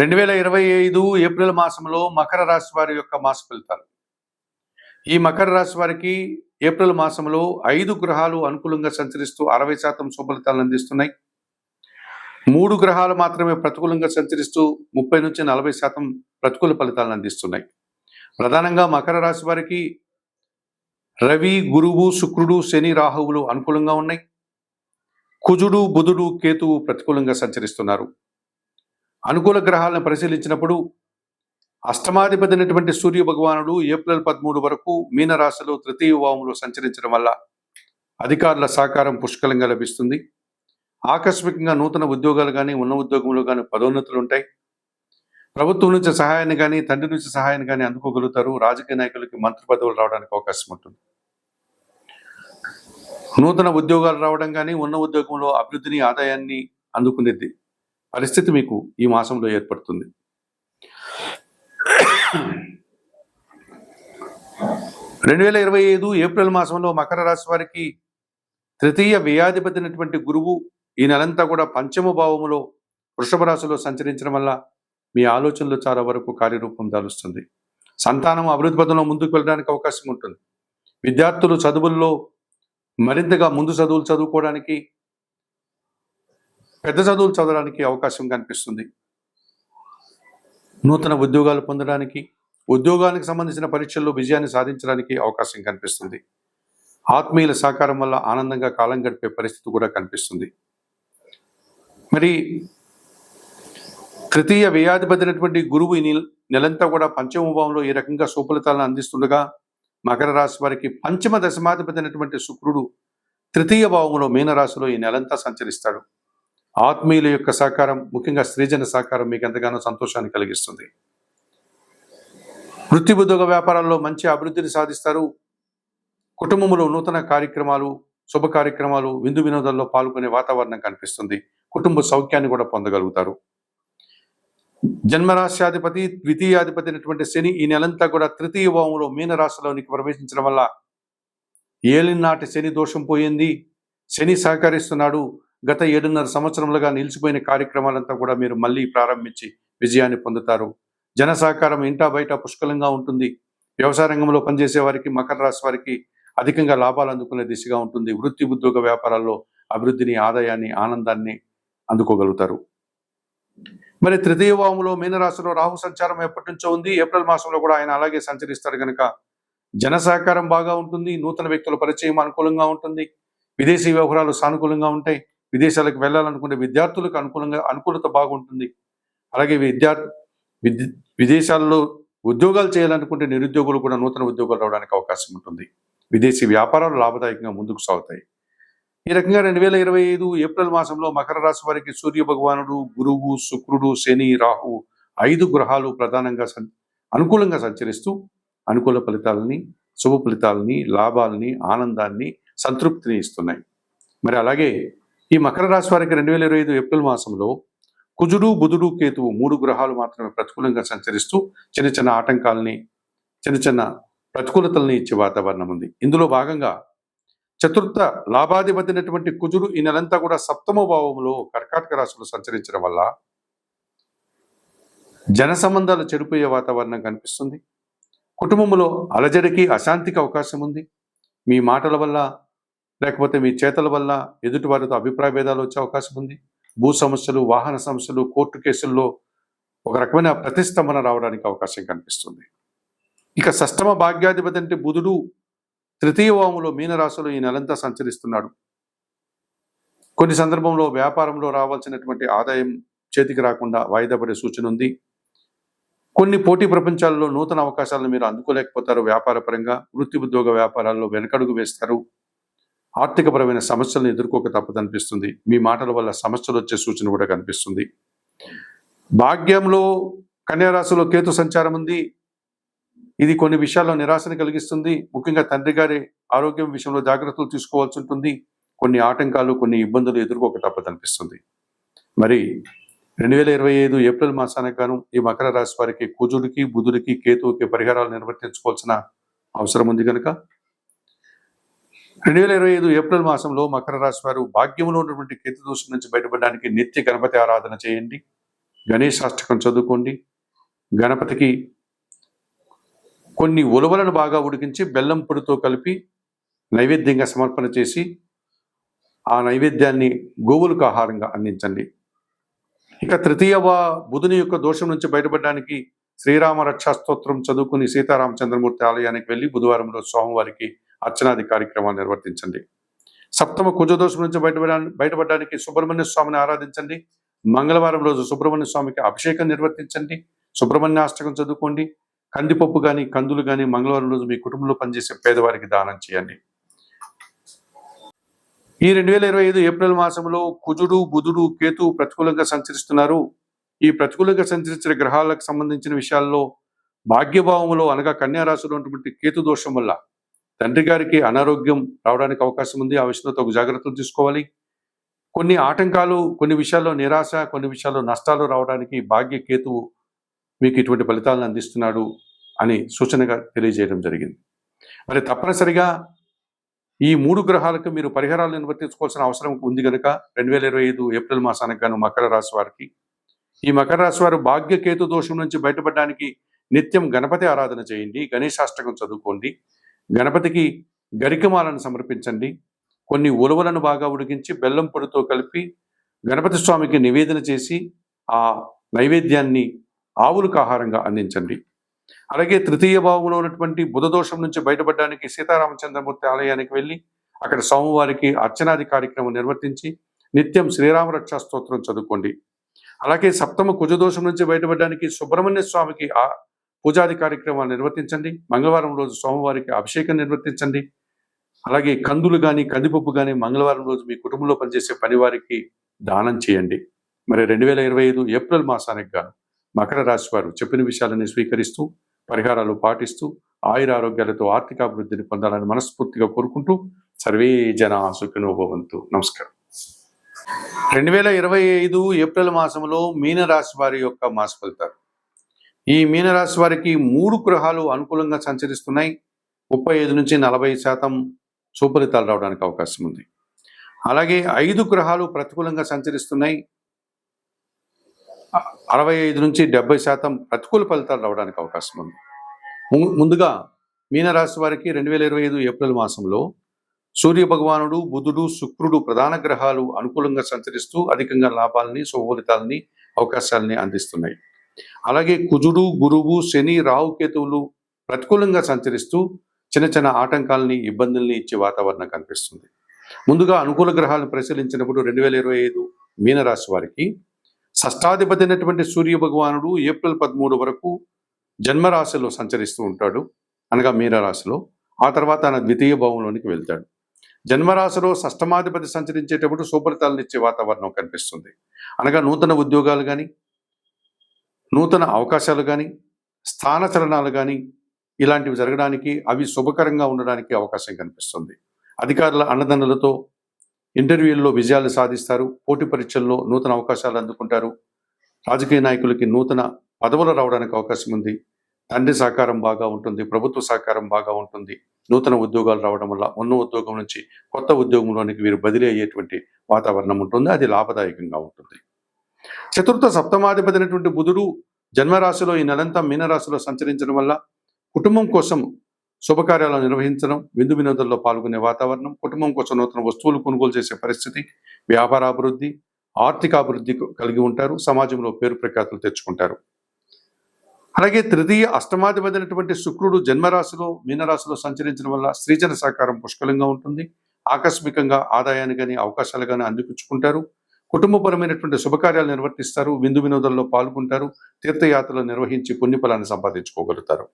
రెండు వేల ఇరవై ఐదు ఏప్రిల్ మాసంలో మకర రాశి వారి యొక్క మాస ఫలితాలు ఈ మకర రాశి వారికి ఏప్రిల్ మాసంలో ఐదు గ్రహాలు అనుకూలంగా సంచరిస్తూ అరవై శాతం శుభలితాలను అందిస్తున్నాయి. మూడు గ్రహాలు మాత్రమే ప్రతికూలంగా సంచరిస్తూ ముప్పై నుంచి నలభై శాతం ప్రతికూల ఫలితాలను అందిస్తున్నాయి. ప్రధానంగా మకర రాశి వారికి రవి గురువు శుక్రుడు శని రాహువులు అనుకూలంగా ఉన్నాయి. కుజుడు బుధుడు కేతువు ప్రతికూలంగా సంచరిస్తున్నారు. అనుకూల గ్రహాలను పరిశీలించినప్పుడు అష్టమాధిపతి అయినటువంటి సూర్య భగవానుడు ఏప్రిల్ పదమూడు వరకు మీనరాశిలో తృతీయ భావంలో సంచరించడం వల్ల అధికారుల సహకారం పుష్కలంగా లభిస్తుంది. ఆకస్మికంగా నూతన ఉద్యోగాలు కానీ ఉన్న ఉద్యోగంలో కానీ పదోన్నతులు ఉంటాయి. ప్రభుత్వం నుంచి సహాయాన్ని కానీ తండ్రి నుంచి సహాయాన్ని కానీ అందుకోగలుగుతారు. రాజకీయ నాయకులకి మంత్రి పదవులు రావడానికి అవకాశం ఉంటుంది. నూతన ఉద్యోగాలు రావడం కానీ ఉన్న ఉద్యోగంలో అభివృద్ధిని ఆదాయాన్ని అందుకునేది పరిస్థితి మీకు ఈ మాసంలో ఏర్పడుతుంది. రెండు వేల ఇరవై ఐదు ఏప్రిల్ మాసంలో మకర రాశి వారికి తృతీయ వ్యయాధిపతినటువంటి గురువు ఈ నెలంతా కూడా పంచమ భావములో వృషభ రాశిలో సంచరించడం వల్ల మీ ఆలోచనలు చాలా వరకు కార్యరూపం దాలుస్తుంది. సంతానం అభివృద్ధి పదంలో ముందుకు వెళ్ళడానికి అవకాశం ఉంటుంది. విద్యార్థులు చదువుల్లో మరింతగా ముందు చదువులు చదువుకోవడానికి పెద్ద చదువులు చదవడానికి అవకాశం కనిపిస్తుంది. నూతన ఉద్యోగాలు పొందడానికి ఉద్యోగానికి సంబంధించిన పరీక్షల్లో విజయాన్ని సాధించడానికి అవకాశం కనిపిస్తుంది. ఆత్మీయుల సహకారం వల్ల ఆనందంగా కాలం గడిపే పరిస్థితి కూడా కనిపిస్తుంది. మరి తృతీయ వ్యయాధిపతినటువంటి గురువు ఈ నెలంతా కూడా పంచమ భావంలో ఈ రకంగా సుఫలితాలను అందిస్తుండగా మకర రాశి వారికి పంచమ దశమాధిపతి అయినటువంటి శుక్రుడు తృతీయ భావంలో మీనరాశిలో ఈ నెలంతా సంచరిస్తాడు. ఆత్మీయుల యొక్క సహకారం ముఖ్యంగా స్త్రీజన సహకారం మీకు ఎంతగానో సంతోషాన్ని కలిగిస్తుంది. వృత్తి ఉద్యోగ వ్యాపారాల్లో మంచి అభివృద్ధిని సాధిస్తారు. కుటుంబంలో నూతన కార్యక్రమాలు శుభ కార్యక్రమాలు విందు వినోదాల్లో పాల్గొనే వాతావరణం కనిపిస్తుంది. కుటుంబ సౌఖ్యాన్ని కూడా పొందగలుగుతారు. జన్మరాశ్యాధిపతి ద్వితీయాధిపతి అయినటువంటి శని ఈ నెలంతా కూడా తృతీయ భావంలో మీనరాశిలోనికి ప్రవేశించడం వల్ల ఏలినాటి శని దోషం పోయింది. శని సహకరిస్తున్నాడు. గత ఏడున్నర సంవత్సరములుగా నిలిచిపోయిన కార్యక్రమాలంతా కూడా మీరు మళ్ళీ ప్రారంభించి విజయాన్ని పొందుతారు. జన సహకారం ఇంటా బయట పుష్కలంగా ఉంటుంది. వ్యవసాయ రంగంలో పనిచేసే వారికి మకర రాశి వారికి అధికంగా లాభాలు అందుకునే దిశగా ఉంటుంది. వృత్తి ఉద్యోగ వ్యాపారాల్లో అభివృద్ధిని ఆదాయాన్ని ఆనందాన్ని అందుకోగలుగుతారు. మరి తృతీయ వాములో మీనరాశిలో రాహు సంచారం ఎప్పటి నుంచో ఉంది. ఏప్రిల్ మాసంలో కూడా ఆయన అలాగే సంచరిస్తారు కనుక జన సహకారం బాగా ఉంటుంది. నూతన వ్యక్తుల పరిచయం అనుకూలంగా ఉంటుంది. విదేశీ వ్యవహారాలు సానుకూలంగా ఉంటాయి. విదేశాలకు వెళ్ళాలనుకునే విద్యార్థులకు అనుకూలంగా అనుకూలత బాగుంటుంది. అలాగే విద్యార్థి విదేశాల్లో ఉద్యోగాలు చేయాలనుకుంటే నిరుద్యోగులు కూడా నూతన ఉద్యోగాలు రావడానికి అవకాశం ఉంటుంది. విదేశీ వ్యాపారాలు లాభదాయకంగా ముందుకు సాగుతాయి. ఈ రకంగా రెండు వేల ఇరవై ఐదు ఏప్రిల్ మాసంలో మకర రాశి వారికి సూర్య భగవానుడు గురువు శుక్రుడు శని రాహు ఐదు గ్రహాలు ప్రధానంగా సం- అనుకూలంగా సంచరిస్తూ అనుకూల ఫలితాలని శుభ ఫలితాలని లాభాలని ఆనందాన్ని సంతృప్తిని ఇస్తున్నాయి. మరి అలాగే ఈ మకర రాశి వారికి రెండు వేల ఇరవై ఐదు ఏప్రిల్ మాసంలో కుజుడు బుధుడు కేతువు మూడు గ్రహాలు మాత్రమే ప్రతికూలంగా సంచరిస్తూ చిన్న చిన్న ఆటంకాలని చిన్న చిన్న ప్రతికూలతల్ని ఇచ్చే వాతావరణం ఉంది. ఇందులో భాగంగా చతుర్థ లాభాధిపతినటువంటి కుజుడు ఈ నెలంతా కూడా సప్తమ భావంలో కర్కాటక రాశిలో సంచరించడం వల్ల జన సంబంధాలు చెడిపోయే వాతావరణం కనిపిస్తుంది. కుటుంబంలో అలజడికి అశాంతికి అవకాశం ఉంది. మీ మాటల వల్ల లేకపోతే మీ చేతల వల్ల ఎదుటివారితో అభిప్రాయ భేదాలు వచ్చే అవకాశం ఉంది? భూ సమస్యలు వాహన సమస్యలు కోర్టు కేసుల్లో ఒక రకమైన ప్రతిష్టంభన రావడానికి అవకాశం కనిపిస్తుంది. ఇక సష్టమ భాగ్యాధిపతి అంటే బుధుడు. తృతీయ వాములో మీనరాశిలో ఈ నెలంతా సంచరిస్తున్నాడు. కొన్ని సందర్భంలో వ్యాపారంలో రావాల్సినటువంటి ఆదాయం చేతికి రాకుండా వాయిదా పడే సూచన ఉంది. కొన్ని పోటీ ప్రపంచాల్లో నూతన అవకాశాలను మీరు అందుకోలేకపోతారు. వ్యాపారపరంగా వృత్తి ఉద్యోగ వ్యాపారాల్లో వెనకడుగు వేస్తారు. ఆర్థికపరమైన సమస్యలను ఎదుర్కోక తప్పదనిపిస్తుంది. మీ మాటల వల్ల సమస్యలు వచ్చే సూచన కూడా కనిపిస్తుంది. భాగ్యంలో కన్యారాశిలో కేతు సంచారం ఉంది. ఇది కొన్ని విషయాల్లో నిరాశను కలిగిస్తుంది. ముఖ్యంగా తండ్రి గారి ఆరోగ్యం విషయంలో జాగ్రత్తలు తీసుకోవాల్సి ఉంటుంది. కొన్ని ఆటంకాలు కొన్ని ఇబ్బందులు ఎదుర్కోక తప్పదనిపిస్తుంది. మరి రెండు వేల ఇరవై ఐదు ఏప్రిల్ మాసానికి గాను ఈ మకర రాశి వారికి కుజుడికి బుధుడికి కేతువుకి పరిహారాలు నిర్వర్తించుకోవాల్సిన అవసరం ఉంది కనుక రెండు వేల ఇరవై ఐదు ఏప్రిల్ మాసంలో మకర రాశి వారు భాగ్యంలో ఉన్నటువంటి కేతు దోషం నుంచి బయటపడడానికి నిత్య గణపతి ఆరాధన చేయండి. గణేశాష్టకం చదువుకోండి. గణపతికి కొన్ని ఉలవలను బాగా ఉడికించి బెల్లం పొడితో కలిపి నైవేద్యంగా సమర్పణ చేసి ఆ నైవేద్యాన్ని గోవులకు ఆహారంగా అందించండి. ఇక తృతీయ బుధుని యొక్క దోషం నుంచి బయటపడడానికి శ్రీరామ రక్షా స్తోత్రం చదువుకుని సీతారామచంద్రమూర్తి ఆలయానికి వెళ్ళి బుధవారం రోజు స్వామివారికి అర్చనాది కార్యక్రమాలు నిర్వర్తించండి. సప్తమ కుజదోషం నుంచి బయటపడా బయటపడడానికి సుబ్రహ్మణ్య స్వామిని ఆరాధించండి. మంగళవారం రోజు సుబ్రహ్మణ్య స్వామికి అభిషేకం నిర్వర్తించండి. సుబ్రహ్మణ్యాష్టకం చదువుకోండి. కందిపప్పు కానీ కందులు కానీ మంగళవారం రోజు మీ కుటుంబంలో పనిచేసే పేదవారికి దానం చేయండి. ఈ రెండు వేల ఇరవై ఐదు ఏప్రిల్ మాసంలో కుజుడు బుధుడు కేతు ప్రతికూలంగా సంచరిస్తున్నారు. ఈ ప్రతికూలంగా సంచరించిన గ్రహాలకు సంబంధించిన విషయాల్లో భాగ్యభావంలో అనగా కన్యారాశిలో ఉన్నటువంటి కేతు దోషం వల్ల తండ్రి గారికి అనారోగ్యం రావడానికి అవకాశం ఉంది. ఆ విషయంలో తగు జాగ్రత్తలు తీసుకోవాలి. కొన్ని ఆటంకాలు కొన్ని విషయాల్లో నిరాశ కొన్ని విషయాల్లో నష్టాలు రావడానికి భాగ్య కేతువు మీకు ఇటువంటి ఫలితాలను అందిస్తున్నాడు అని సూచనగా తెలియజేయడం జరిగింది. మరి తప్పనిసరిగా ఈ మూడు గ్రహాలకు మీరు పరిహారాలు నిర్వర్తించుకోవాల్సిన అవసరం ఉంది కనుక రెండు వేల ఇరవై ఐదు ఏప్రిల్ మాసానికి గాను మకర రాశి వారికి. ఈ మకర రాశి వారు భాగ్యకేతు దోషం నుంచి బయటపడడానికి నిత్యం గణపతి ఆరాధన చేయండి. గణేశాష్టకం చదువుకోండి. గణపతికి గరికమాలను సమర్పించండి. కొన్ని ఉలవలను బాగా ఉడికించి బెల్లం పొడితో కలిపి గణపతి స్వామికి నివేదన చేసి ఆ నైవేద్యాన్ని ఆవులకు ఆహారంగా అందించండి. అలాగే తృతీయ భావంలో ఉన్నటువంటి బుధదోషం నుంచి బయటపడడానికి సీతారామచంద్రమూర్తి ఆలయానికి వెళ్ళి అక్కడ స్వామివారికి అర్చనాది కార్యక్రమం నిర్వర్తించి నిత్యం శ్రీరామ రక్షా స్తోత్రం చదువుకోండి. అలాగే సప్తమ కుజదోషం నుంచి బయటపడడానికి సుబ్రహ్మణ్య స్వామికి ఆ పూజాది కార్యక్రమాలు నిర్వర్తించండి. మంగళవారం రోజు స్వామివారికి అభిషేకం నిర్వర్తించండి. అలాగే కందులు కానీ కందిపప్పు కానీ మంగళవారం రోజు మీ కుటుంబంలో పనిచేసే పనివారికి దానం చేయండి. మరి రెండు వేల ఇరవై ఐదు ఏప్రిల్ మాసానికి గాను మకర రాశి వారు చెప్పిన విషయాలని స్వీకరిస్తూ పరిహారాలు పాటిస్తూ ఆయుర ఆరోగ్యాలతో ఆర్థిక అభివృద్ధిని పొందాలని మనస్ఫూర్తిగా కోరుకుంటూ సర్వే జన సుఖినోభవంతు. నమస్కారం. రెండు వేల ఇరవై ఐదు ఏప్రిల్ మాసంలో మీనరాశి వారి యొక్క మాస ఫలితాలు. ఈ మీనరాశి వారికి మూడు గ్రహాలు అనుకూలంగా సంచరిస్తున్నాయి. ముప్పై ఐదు నుంచి నలభై శాతం సుఫలితాలు రావడానికి అవకాశం ఉంది. అలాగే ఐదు గ్రహాలు ప్రతికూలంగా సంచరిస్తున్నాయి. అరవై ఐదు నుంచి డెబ్బై శాతం ప్రతికూల ఫలితాలు రావడానికి అవకాశం ఉంది. ము- ముందుగా మీనరాశి వారికి రెండు వేల ఇరవై ఐదు ఏప్రిల్ మాసంలో సూర్య భగవానుడు బుధుడు శుక్రుడు ప్రధాన గ్రహాలు అనుకూలంగా సంచరిస్తూ అధికంగా లాభాలని శుభఫలితాలని అవకాశాలని అందిస్తున్నాయి. అలాగే కుజుడు గురువు శని రాహుకేతువులు ప్రతికూలంగా సంచరిస్తూ చిన్న చిన్న ఆటంకాలని ఇబ్బందుల్ని ఇచ్చే వాతావరణం కనిపిస్తుంది. ముందుగా అనుకూల గ్రహాలను పరిశీలించినప్పుడు రెండు వేల ఇరవై ఐదు మీనరాశి వారికి షష్టాధిపతి అయినటువంటి సూర్య భగవానుడు ఏప్రిల్ పదమూడు వరకు జన్మరాశిలో సంచరిస్తూ ఉంటాడు. అనగా మీనరాశిలో ఆ తర్వాత ఆయన ద్వితీయ భావంలోనికి వెళ్తాడు. జన్మరాశిలో షష్టమాధిపతి సంచరించేటప్పుడు సుఫలితాలను ఇచ్చే వాతావరణం కనిపిస్తుంది. అనగా నూతన ఉద్యోగాలు కానీ నూతన అవకాశాలు కానీ స్థాన చలనాలు కానీ ఇలాంటివి జరగడానికి అవి శుభకరంగా ఉండడానికి అవకాశం కనిపిస్తుంది. అధికారుల అన్నదండలతో ఇంటర్వ్యూల్లో విజయాలు సాధిస్తారు పోటీ పరీక్షల్లో నూతన అవకాశాలు అందుకుంటారు. రాజకీయ నాయకులకి నూతన పదవులు రావడానికి అవకాశం ఉంది. తండ్రి సహకారం బాగా ఉంటుంది ప్రభుత్వ సహకారం బాగా ఉంటుంది. నూతన ఉద్యోగాలు రావడం వల్ల ఉన్న ఉద్యోగం నుంచి కొత్త ఉద్యోగంలోనికి వీరు బదిలీ అయ్యేటువంటి వాతావరణం ఉంటుంది అది లాభదాయకంగా ఉంటుంది. చతుర్థ సప్తమాధిపతి అయినటువంటి బుధుడు జన్మరాశిలో ఈ నెలంతా మీనరాశిలో సంచరించడం వల్ల కుటుంబం కోసం శుభకార్యాలను నిర్వహించడం విందు వినోదంలో పాల్గొనే వాతావరణం కుటుంబం కోసం నూతన వస్తువులు కొనుగోలు చేసే పరిస్థితి వ్యాపార అభివృద్ధి ఆర్థిక అభివృద్ధి కలిగి ఉంటారు సమాజంలో పేరు ప్రఖ్యాతులు తెచ్చుకుంటారు. అలాగే తృతీయ అష్టమాధిపతి అయినటువంటి శుక్రుడు జన్మరాశిలో మీనరాశిలో సంచరించడం వల్ల స్త్రీజన సహకారం పుష్కలంగా ఉంటుంది ఆకస్మికంగా ఆదాయాన్ని కానీ అవకాశాలు కానీ అందిపుచ్చుకుంటారు. కుటుంబపరమైనటువంటి శుభకార్యాలు నిర్వర్తిస్తారు విందు వినోదాల్లో పాల్గొంటారు తీర్థయాత్రలు నిర్వహించి పుణ్యఫలాన్ని సంపాదించుకోగలుగుతారు.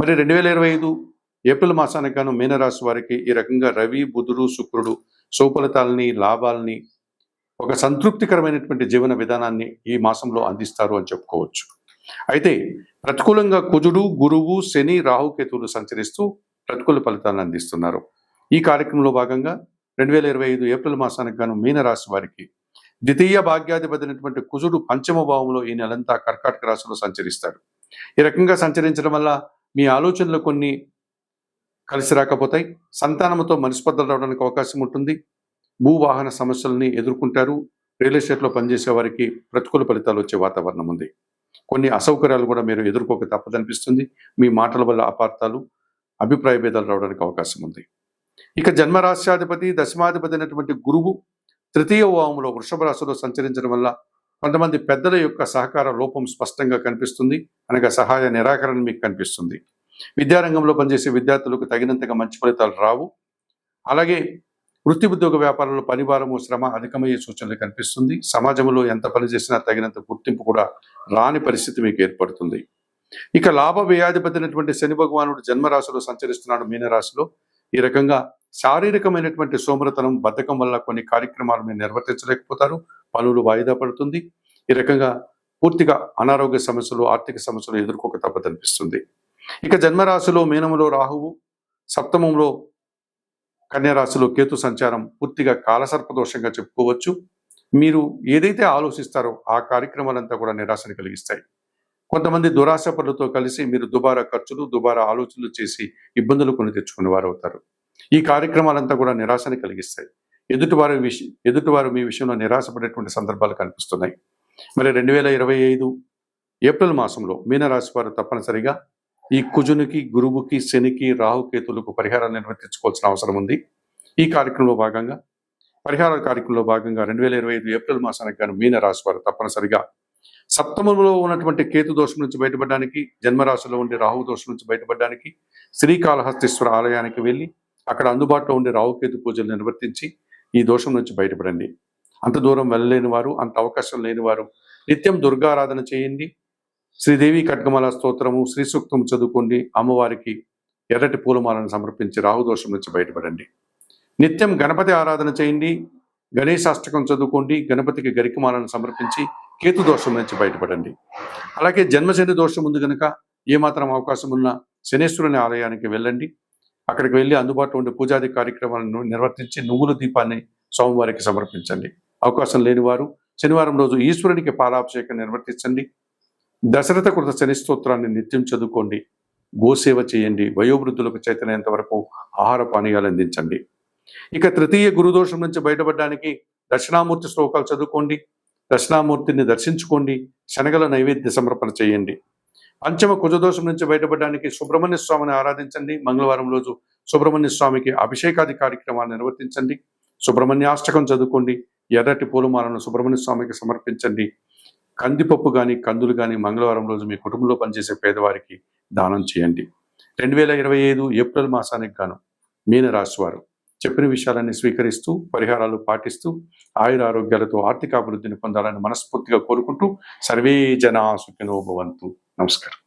మరి రెండు వేల ఇరవై ఐదు ఏప్రిల్ మాసానికి గాను మీనరాశి వారికి ఈ రకంగా రవి బుధుడు శుక్రుడు సుఫలితాలని లాభాలని ఒక సంతృప్తికరమైనటువంటి జీవన విధానాన్ని ఈ మాసంలో అందిస్తారు అని చెప్పుకోవచ్చు. అయితే ప్రతికూలంగా కుజుడు గురువు శని రాహుకేతువులు సంచరిస్తూ ప్రతికూల ఫలితాలను అందిస్తున్నారు. ఈ కార్యక్రమంలో భాగంగా రెండు వేల ఇరవై ఐదు ఏప్రిల్ మాసానికి గాను మీనరాశి వారికి ద్వితీయ భాగ్యాధిపతి అయినటువంటి కుజుడు పంచమ భావంలో ఈ నెలంతా కర్కాటక రాశిలో సంచరిస్తాడు. ఈ రకంగా సంచరించడం వల్ల మీ ఆలోచనలు కొన్ని కలిసి రాకపోతాయి. సంతానంతో మనస్పర్ధలు రావడానికి అవకాశం ఉంటుంది. భూవాహన సమస్యల్ని ఎదుర్కొంటారు. రియల్ ఎస్టేట్లో పనిచేసే వారికి ప్రతికూల ఫలితాలు వచ్చే వాతావరణం ఉంది. కొన్ని అసౌకర్యాలు కూడా మీరు ఎదుర్కోక తప్పదనిపిస్తుంది. మీ మాటల వల్ల అపార్థాలు అభిప్రాయ భేదాలు రావడానికి అవకాశం ఉంది. ఇక జన్మరాశ్యాధిపతి దశమాధిపతి అయినటువంటి గురువు తృతీయ భావంలో వృషభ రాశిలో సంచరించడం వల్ల కొంతమంది పెద్దల యొక్క సహకార లోపం స్పష్టంగా కనిపిస్తుంది. అనగా సహాయ నిరాకరణ మీకు కనిపిస్తుంది. విద్యారంగంలో పనిచేసే విద్యార్థులకు తగినంతగా మంచి ఫలితాలు రావు. అలాగే వృత్తి ఉద్యోగ వ్యాపారంలో పనిభారము శ్రమ అధికమయ్యే సూచనలు కనిపిస్తుంది. సమాజంలో ఎంత పని చేసినా తగినంత గుర్తింపు కూడా రాని పరిస్థితి మీకు ఏర్పడుతుంది. ఇక లాభ వ్యయాధిపతినటువంటి శని భగవానుడు జన్మరాశిలో సంచరిస్తున్నాడు మీనరాశిలో. ఈ రకంగా శారీరకమైనటువంటి సోమరతనం బద్ధకం వల్ల కొన్ని కార్యక్రమాలు మీరు నిర్వర్తించలేకపోతారు. పనులు వాయిదా పడుతుంది. ఈ రకంగా పూర్తిగా అనారోగ్య సమస్యలు ఆర్థిక సమస్యలు ఎదుర్కోక తప్పదనిపిస్తుంది. ఇక జన్మరాశిలో మీనములో రాహువు సప్తమంలో కన్యారాశిలో కేతు సంచారం పూర్తిగా కాలసర్పదోషంగా చెప్పుకోవచ్చు. మీరు ఏదైతే ఆలోచిస్తారో ఆ కార్యక్రమాలంతా కూడా నిరాశని కలిగిస్తాయి. కొంతమంది దురాశ పనులతో కలిసి మీరు దుబారా ఖర్చులు దుబారా ఆలోచనలు చేసి ఇబ్బందులు కొని తెచ్చుకునే వారు అవుతారు ఈ కార్యక్రమాలంతా కూడా నిరాశని కలిగిస్తాయి. ఎదుటివారు విషయం ఎదుటివారు మీ విషయంలో నిరాశపడేటువంటి సందర్భాలు కనిపిస్తున్నాయి. మరి రెండు వేల ఇరవై ఐదు ఏప్రిల్ మాసంలో మీనరాశి వారు తప్పనిసరిగా ఈ కుజునికి గురువుకి శనికి రాహుకేతులకు పరిహారాలు నిర్వర్తించుకోవాల్సిన అవసరం ఉంది. ఈ కార్యక్రమంలో భాగంగా పరిహార కార్యక్రమంలో భాగంగా రెండు వేల ఇరవై ఐదు ఏప్రిల్ మాసానికి గాను మీనరాశి వారు తప్పనిసరిగా సప్తమంలో ఉన్నటువంటి కేతు దోషం నుంచి బయటపడడానికి జన్మరాశిలో ఉండే రాహు దోషం నుంచి బయటపడడానికి శ్రీకాళహస్తీశ్వర ఆలయానికి వెళ్ళి అక్కడ అందుబాటులో ఉండే రావుకేతు పూజలు నిర్వర్తించి ఈ దోషం నుంచి బయటపడండి. అంత దూరం వెళ్ళలేని వారు అంత అవకాశం లేని వారు నిత్యం దుర్గారాధన చేయండి. శ్రీదేవి ఖడ్గమాల స్తోత్రము శ్రీ సూక్తం చదువుకోండి. అమ్మవారికి ఎర్రటి పూలమాలను సమర్పించి రాహుదోషం నుంచి బయటపడండి. నిత్యం గణపతి ఆరాధన చేయండి. గణేశాష్టకం చదువుకోండి. గణపతికి గరికమాలను సమర్పించి కేతు దోషం నుంచి బయటపడండి. అలాగే జన్మశని దోషం ఉంది కనుక ఏమాత్రం అవకాశం ఉన్న శనేశ్వరుని ఆలయానికి వెళ్ళండి. అక్కడికి వెళ్ళి అందుబాటులో ఉండే పూజాది కార్యక్రమాలను నిర్వర్తించి నువ్వుల దీపాన్ని స్వామివారికి సమర్పించండి. అవకాశం లేని వారు శనివారం రోజు ఈశ్వరునికి పాలాభిషేకం నిర్వర్తించండి. దశరథ కృత శని స్తోత్రాన్ని నిత్యం చదువుకోండి. గోసేవ చేయండి. వయోవృద్ధులకు చైతన్యంత వరకు ఆహార పానీయాలు అందించండి. ఇక తృతీయ గురుదోషం నుంచి బయటపడడానికి దక్షిణామూర్తి శ్లోకాలు చదువుకోండి. దక్షిణామూర్తిని దర్శించుకోండి. శనగల నైవేద్య సమర్పణ చేయండి. పంచమ కుజదోషం నుంచి బయటపడడానికి సుబ్రహ్మణ్య స్వామిని ఆరాధించండి. మంగళవారం రోజు సుబ్రహ్మణ్య స్వామికి అభిషేకాది కార్యక్రమాన్ని నిర్వర్తించండి. సుబ్రహ్మణ్యాష్టకం చదువుకోండి. ఎర్రటి పూలమాలను సుబ్రహ్మణ్య స్వామికి సమర్పించండి. కందిపప్పు కానీ కందులు కానీ మంగళవారం రోజు మీ కుటుంబంలో పనిచేసే పేదవారికి దానం చేయండి. రెండు వేల ఇరవై ఐదు ఏప్రిల్ మాసానికి గాను మీన వారు చెప్పిన విషయాలన్నీ స్వీకరిస్తూ పరిహారాలు పాటిస్తూ ఆయుర ఆరోగ్యాలతో ఆర్థిక అభివృద్ధిని పొందాలని మనస్ఫూర్తిగా కోరుకుంటూ సర్వే జనా సుఖినో భవంతు. నమస్కారం.